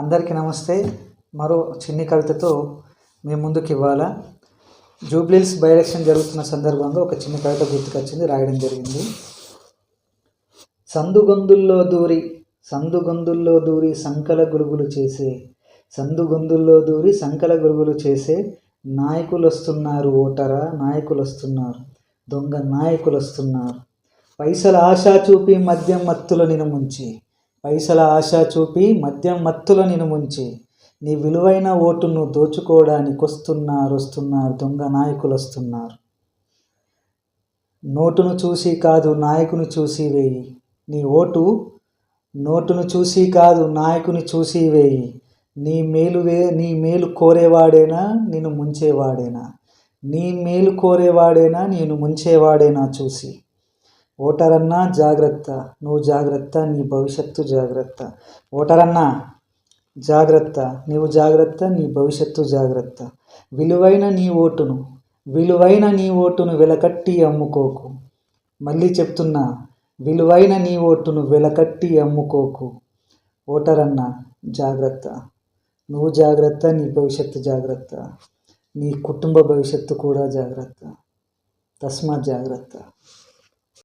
అందరికీ నమస్తే. మరో చిన్ని కవితతో మీ ముందుకు ఇవ్వాలా? జూబ్లీల్స్ బై ఎలక్షన్ జరుగుతున్న సందర్భంగా ఒక చిన్న కవిత గుర్తుకొచ్చింది రాయడం జరిగింది. సందుగొందుల్లో దూరి సందుగొందుల్లో దూరి సంకల గురుగులు చేసే సందుగొందుల్లో దూరి సంకల గురుగులు చేసే నాయకులు వస్తున్నారు ఓటరా నాయకులు వస్తున్నారు దొంగ నాయకులు వస్తున్నారు పైసల ఆశ చూపి మద్యం మత్తులో నిన్ను ముంచి పైసల ఆశ చూపి మద్యం మత్తులో నిన్ను ముంచి. నీ విలువైన ఓటును దోచుకోవడానికి వస్తున్నారు వస్తున్నారు దొంగ నాయకులు వస్తున్నారు. నోటును చూసి కాదు నాయకుని చూసి వేయి. నీ ఓటు నోటును చూసి కాదు నాయకుని చూసి వేయి. నీ మేలు వే నీ మేలు కోరేవాడేనా నేను ముంచేవాడేనా? నీ మేలు కోరేవాడేనా నేను ముంచేవాడేనా చూసి. ఓటరన్నా జాగ్రత్త నువ్వు జాగ్రత్త నీ భవిష్యత్తు జాగ్రత్త. ఓటరన్నా జాగ్రత్త నీవు జాగ్రత్త నీ భవిష్యత్తు జాగ్రత్త. విలువైన నీ ఓటును విలువైన నీ ఓటును వెలకట్టి అమ్ముకోకు. మళ్ళీ చెప్తున్నా విలువైన నీ ఓటును వెలకట్టి అమ్ముకోకు. ఓటరన్న జాగ్రత్త నువ్వు జాగ్రత్త నీ భవిష్యత్తు జాగ్రత్త. నీ కుటుంబ భవిష్యత్తు కూడా జాగ్రత్త. తస్మాత్ జాగ్రత్త.